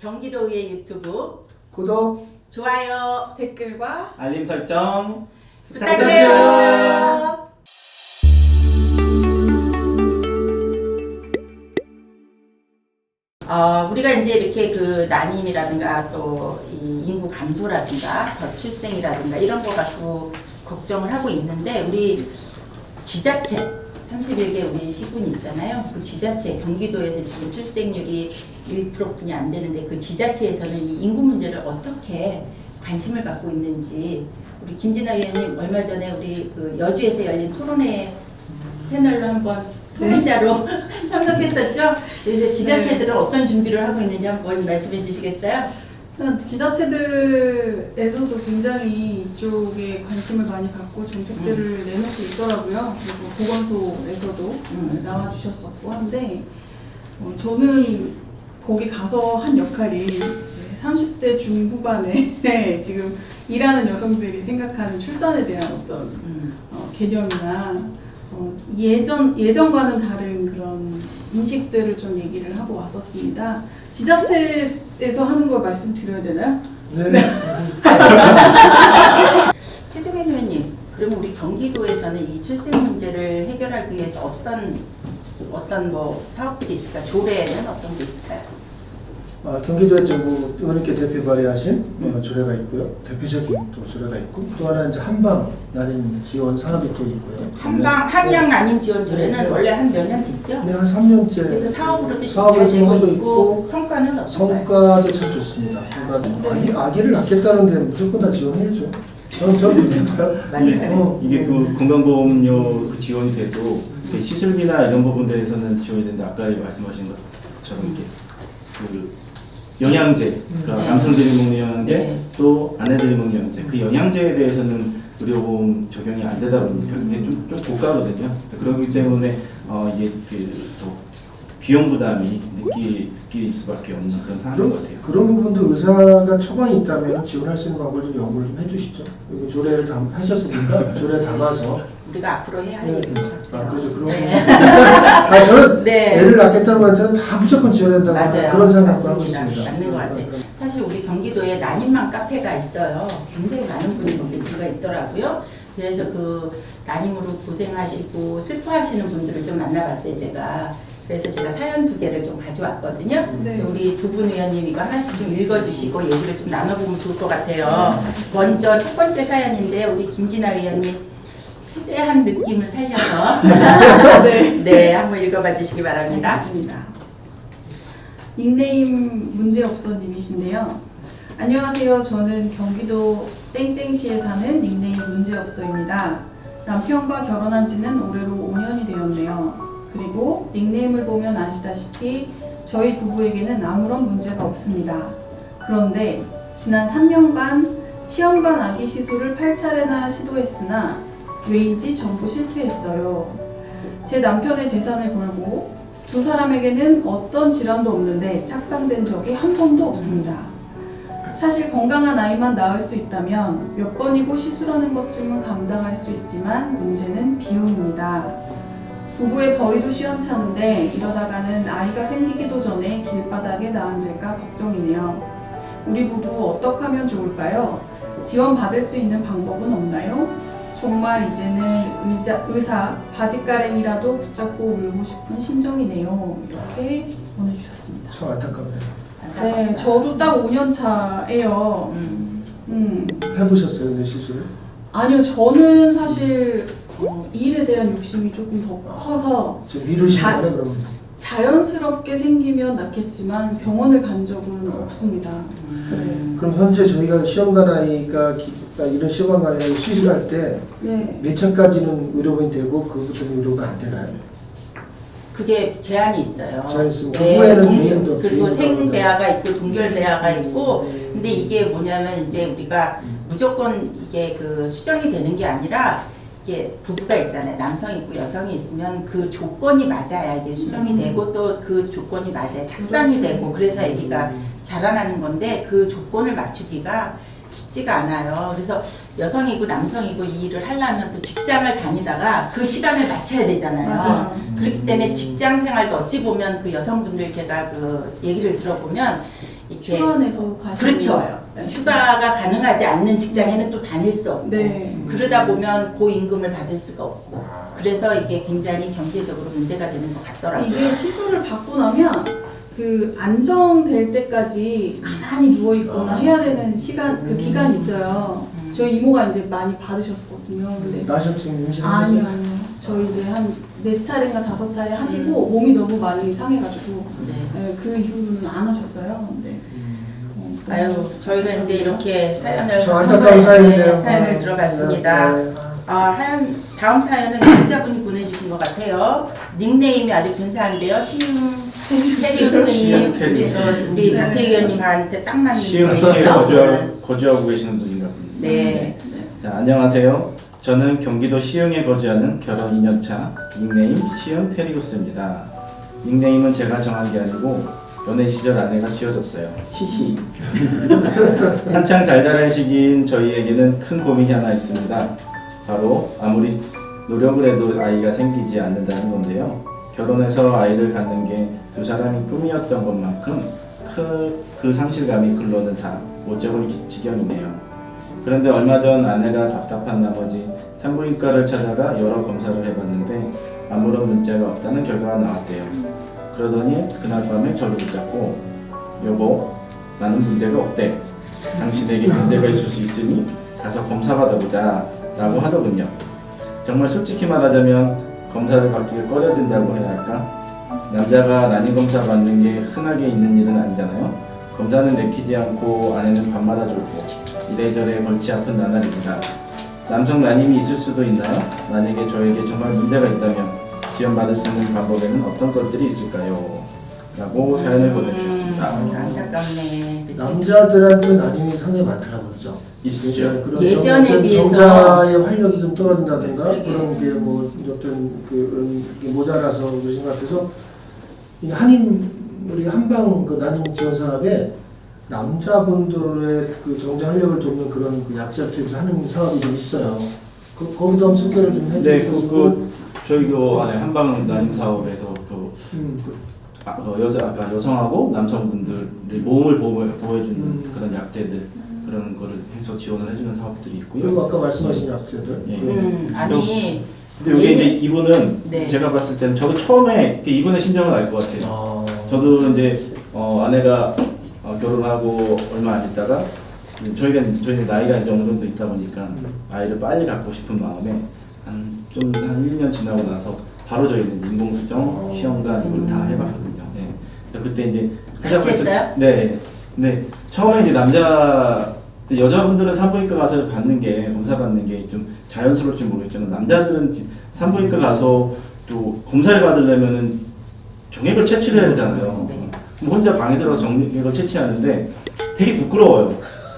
경기도의 유튜브 구독 좋아요 댓글과 알림 설정 부탁드려요. 어, 우리가 이제 이렇게 그 난임이라든가 또 이 인구 감소라든가 저출생이라든가 이런 거 갖고 걱정을 하고 있는데 우리 지자체 31개 우리 시군이 있잖아요. 그 지자체 경기도에서 지금 출생률이 1%뿐이 안 되는데 그 지자체에서는 이 인구 문제를 어떻게 관심을 갖고 있는지 우리 김진아 의원님 얼마 전에 우리 그 여주에서 열린 토론회 패널로 한번 토론자로 참석했었죠. 그래서 지자체들은 어떤 준비를 하고 있는지 한번 말씀해 주시겠어요? 일단 지자체들에서도 굉장히 이쪽에 관심을 많이 갖고 정책들을 내놓고 있더라고요. 그리고 보건소에서도 음. 나와주셨었고 한데 어, 저는 거기 가서 한 역할이 이제 30대 중후반에 지금 일하는 여성들이 생각하는 출산에 대한 어떤 음. 어, 개념이나 어, 예전 예전과는 다른 그런 인식들을 좀 얘기를 하고 왔었습니다. 지자체에서 하는 걸 말씀드려야 되나요? 네. 최종현 의원님, 그럼 우리 경기도에서는 이 출생 문제를 해결하기 위해서 어떤 어떤 뭐 사업들이 있을까? 조례에는 어떤 게 있을까요? 아, 경기도에 뭐 의원님께 대표 발의하신 어, 조례가 있고요. 대표적인 또 조례가 있고 또 하나 이제 한방 난임 지원 사업이 또 있고요. 한방 한양 난임 지원 조례는 네, 네. 원래 한 몇 년 됐죠? 네, 한 3년째 그래서 사업으로도 사업으로 잘 되고 있고 있고 성과는 어떤가요? 성과도 참 좋습니다. 그러니까 아기, 아기를 낳겠다는데 무조건 다 지원해야죠. 저는 저는? 맞아요. 어, 이게 그 건강보험료 그 지원이 돼도 그 시술비나 이런 부분들에서는 지원이 되는데 아까 말씀하신 것처럼 이렇게 그 영양제, 그러니까 네. 남성들이 먹는 영양제, 네. 또 아내들이 먹는 영양제, 그 영양제에 대해서는 의료보험 적용이 안 되다 보니까 그게 좀, 좀 고가거든요. 그렇기 때문에 어, 이게 그더 비용 부담이 느끼, 느낄 수밖에 없는 그런 상황인 것 그런, 같아요. 그런 부분도 의사가 처방이 있다면 지원할 수 있는 방법을 좀 연구를 좀 해주시죠. 그리고 조례를 담, 하셨으니까 조례 담아서 우리가 앞으로 해야 할 네, 일인 네. 것 같아요. 아, 그렇죠. 그런 네. 아, 저는 네. 애를 낳겠다는 거한테는 다 무조건 지원한다고 맞아요. 그런 생각도 하고 맞습니다. 있습니다. 맞는 것 같아요. 사실 우리 경기도에 난임만 카페가 있어요. 굉장히 많은 분이 거기 들어가 있더라고요. 그래서 그 난임으로 고생하시고 슬퍼하시는 분들을 좀 만나봤어요, 제가. 그래서 제가 사연 두 개를 좀 가져왔거든요. 네. 우리 두 분 의원님 이거 하나씩 좀 읽어주시고 얘기를 좀 나눠보면 좋을 것 같아요. 알겠습니다. 먼저 첫 번째 사연인데 우리 김진아 의원님 최대한 느낌을 살려서 네. 네 한번 읽어봐 주시기 바랍니다. 알겠습니다. 닉네임 문제없어님이신데요. 안녕하세요. 저는 경기도 땡땡시에 사는 닉네임 문제없어입니다. 남편과 결혼한 지는 올해로 5년이 되었네요. 그리고 닉네임을 보면 아시다시피 저희 부부에게는 아무런 문제가 없습니다. 그런데 지난 3년간 시험관 아기 시술을 8차례나 시도했으나 왜인지 전부 실패했어요. 제 남편의 재산을 걸고 두 사람에게는 어떤 질환도 없는데 착상된 적이 한 번도 없습니다. 사실 건강한 아이만 낳을 수 있다면 몇 번이고 시술하는 것쯤은 감당할 수 있지만 문제는 비용입니다. 부부의 벌이도 시원찮은데 이러다가는 아이가 생기기도 전에 길바닥에 나앉을까 걱정이네요. 우리 부부 어떻게 하면 좋을까요? 지원 받을 수 있는 방법은 없나요? 정말 이제는 의자, 의사 바지가랭이라도 붙잡고 울고 싶은 심정이네요. 이렇게 보내주셨습니다. 참 안타깝네요. 네, 저도 딱 5년 차예요. 음. 음, 해보셨어요, 근데 시술을? 아니요, 저는 사실 어, 이 일에 대한 욕심이 조금 더 커서 좀 미루시는 거네, 그러면. 자연스럽게 생기면 낫겠지만 병원을 간 적은 없습니다. 네. 그럼 현재 저희가 시험관 아이가 기- 아, 이런 시험관 아이를 시술할 때 네. 몇 차까지는 의료보험이 되고 그부터는 의료가 안 되나요? 그게 제한이 있어요. 제한이. 네, 후에는 동결- 개인도- 그리고 개인도 생배아가 있고 동결배아가 있고 음. 근데 이게 뭐냐면 이제 우리가 무조건 이게 그 수정이 되는 게 아니라 이게 부부가 있잖아요. 남성이 있고 여성이 있으면 그 조건이 맞아야 이게 수정이 음. 되고 또 그 조건이 맞아야 착상이 그렇죠. 되고 그래서 아기가 자라나는 건데 그 조건을 맞추기가 쉽지가 않아요. 그래서 여성이고 남성이고 이 일을 하려면 또 직장을 다니다가 그 시간을 맞춰야 되잖아요. 맞아요. 그렇기 때문에 직장 생활도 어찌 보면 그 여성분들 제가 그 얘기를 들어보면 이 이렇게 휴가 내고 가시는 그렇죠. 거예요. 네. 휴가가 가능하지 않는 직장에는 또 다닐 수 없고 네. 그러다 보면 고임금을 받을 수가 없고 그래서 이게 굉장히 경제적으로 문제가 되는 것 같더라고요. 이게 시술을 받고 나면 그 안정될 때까지 가만히 누워 있거나 해야 되는 시간 그 기간이 있어요. 음. 저희 이모가 이제 많이 받으셨거든요. 근데 나셨 지금 임신 아니요 아니요. 저 이제 한 네 차례인가 다섯 차례 하시고 몸이 너무 많이 상해가지고 네. 네, 그 이후로는 안 하셨어요. 근데 어, 아유 저희가 이제 이렇게 사연을 저 안타까운 네, 사연이네요. 사연을 아, 들어봤습니다. 네, 네. 아, 하연 다음 사연은 남자분이 보내주신 것 같아요. 닉네임이 아주 근사한데요. 시흥 테리우스님 우리, 테리우스. 또 우리 박태 의원님한테 딱 맞는 분이시죠? 거주하고, 거주하고 계시는 분인가 봅니다. 네. 자, 안녕하세요. 저는 경기도 시흥에 거주하는 결혼 2년차 닉네임 시흥 테리우스입니다. 닉네임은 제가 정한 게 아니고 연애 시절 아내가 지어줬어요. 히히. 한창 달달한 시기인 저희에게는 큰 고민이 하나 있습니다. 바로 아무리 노력을 해도 아이가 생기지 않는다는 건데요. 결혼해서 아이를 갖는 게 두 사람이 꿈이었던 것만큼 그, 그 상실감이 글로는 다못 적을 지경이네요. 그런데 얼마 전 아내가 답답한 나머지 산부인과를 찾아가 여러 검사를 해봤는데 아무런 문제가 없다는 결과가 나왔대요. 그러더니 그날 밤에 저를 붙잡고 여보 나는 문제가 없대. 당신에게 문제가 있을 수 있으니 가서 검사 받아보자 라고 하더군요. 정말 솔직히 말하자면 검사를 받기를 꺼려진다고 해야 할까? 남자가 난임 검사 받는 게 흔하게 있는 일은 아니잖아요. 검사는 내키지 않고 아내는 밤마다 졸고 이래저래 골치 아픈 나날입니다. 남성 난임이 있을 수도 있나요? 만약에 저에게 정말 문제가 있다면 지원받을 수 있는 방법에는 어떤 것들이 있을까요? 라고 사연을 보내주셨습니다. 음, 안타깝네. 그치? 남자들한테 난임이 상당히 많더라고요, 그죠? 있으시죠? 그런 예전에 정- 비해서. 정자의 활력이 좀 떨어진다든가 그러게. 그런 게 뭐 어떤 그게 모자라서 그러신 것 같아서 이 한인 우리 한방 그 난임 지원 사업에 남자분들의 그 정자 활력을 돕는 그런 그 약자 투입을 하는 사업이 좀 있어요. 그, 거기도 한번 소개를 좀 네, 해주시고 그, 그 저희 그 안에 한방 난임 사업에서 그 음, 그, 아, 그 여자 아까 여성하고 남성분들의 몸을 보호, 보호해주는 음. 그런 약제들 그런 거를 해서 지원을 해주는 사업들이 있고요. 그리고 아까 말씀하신 약제들 예. 음, 아니 근데 여기 이제 얘는- 이분은 네. 제가 봤을 때는 저도 처음에 그 이분의 심정을 알 것 같아요. 아, 저도 이제 어, 아내가 어, 결혼하고 얼마 안 있다가 음, 저희가 저희 나이가 이제 어느 정도 있다 보니까 음. 아이를 빨리 갖고 싶은 마음에 한 좀 한 1년 지나고 나서 바로 저희는 인공수정 어. 시험관 이걸 다 음. 해봤거든요. 네. 그래서 그때 이제 같이 했어요? 네. 네. 처음에 이제 남자 여자분들은 산부인과 가서 받는 게 검사 받는 게 좀 자연스러울지 모르겠지만 남자들은 지- 산부인과 가서 또 검사를 받으려면은 정액을 채취를 해야 되잖아요. 네. 그럼 혼자 방에 들어가서 정액을 채취하는데 되게 부끄러워요.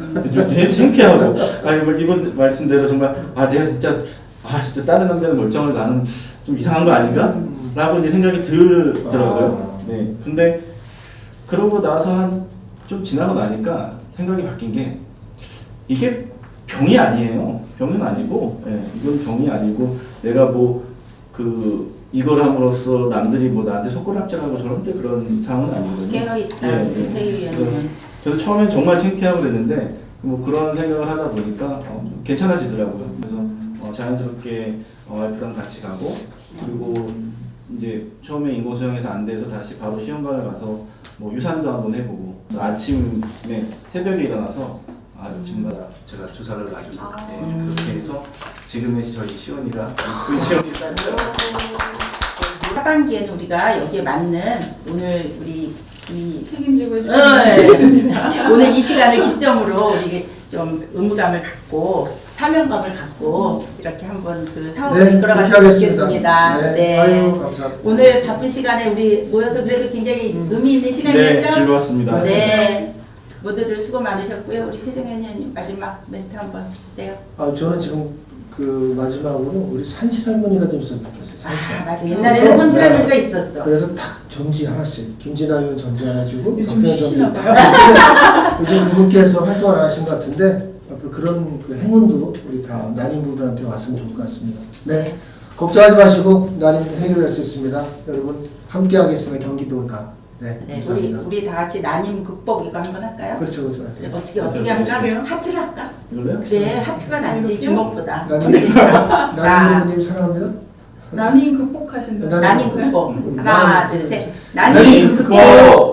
음. 좀 되게 창피하고 아니 뭐 이분 말씀대로 정말 아 내가 진짜 아 진짜 다른 남자는 멀쩡한데 나는 좀 이상한 거 아닌가? 음. 라고 이제 생각이 들더라고요. 아. 네. 근데 그러고 나서 한 좀 지나고 나니까 생각이 바뀐 게 이게 병이 아니에요. 병은 아니고, 예, 이건 병이 아니고 내가 뭐 그 이걸 함으로써 남들이 뭐 나한테 손가락질하고 저런데 그런 상황은 아니거든요. 깨어있다 예, 예. 태희 의원님은 저도 처음엔 정말 창피하고 그랬는데 뭐 그런 생각을 하다 보니까 어, 좀 괜찮아지더라고요. 그래서 어, 자연스럽게 어, 와이프랑 같이 가고 그리고 이제 처음에 인공수영에서 안 돼서 다시 바로 시험관을 가서 뭐 유산도 한번 해보고 또 아침에 새벽에 일어나서 아침마다 제가 주사를 놔주고 예, 그렇게 해서 지금의 저희 시원이가 이쁜 시원이 딸이죠. 하반기에는 우리가 여기에 맞는 오늘 우리 이 책임지고 어, 해주시면 예. 오늘 이 시간을 기점으로 우리 좀 의무감을 갖고 사명감을 갖고 이렇게 한번 그 사업을 네, 이끌어갔으면 하겠습니다. 좋겠습니다. 네, 아유 감사합니다. 오늘 바쁜 시간에 우리 모여서 그래도 굉장히 의미 있는 네, 시간이었죠? 즐거웠습니다. 네. 모두들 수고 많으셨고요. 우리 태정 의원님 마지막 멘트 한번 주세요. 아 저는 지금 그 마지막으로 우리 산실 할머니가 좀 있으면 좋겠어요. 산실. 아, 맞아. 옛날에는 삼실 할머니가 있었어. 그래서 탁 정지 하나씩 김진아 의원 정지 하나 주고 요즘 쉬시나. 탁. 요즘 그분께서 활동을 안 하신 것 같은데 그런 그 행운도 우리 다 난임 분들한테 왔으면 좋을 것 같습니다. 네, 걱정하지 마시고 난임 해결할 수 있습니다. 여러분 함께 하겠습니다. 경기도가 네, 네, 우리 감사합니다. 우리 다 같이 난임 극복 이거 한번 할까요? 그렇죠, 그렇죠. 그래, 어떻게 어떻게 할까? 그래요? 하트를 할까? 이걸로요? 그래 하트가 낫지 이렇게요? 주먹보다. 어때요? 자, 나님 사랑합니다. 난임 극복하신다. 난임 극복. 음, 하나, 둘, 셋. 난임 극복. 극복!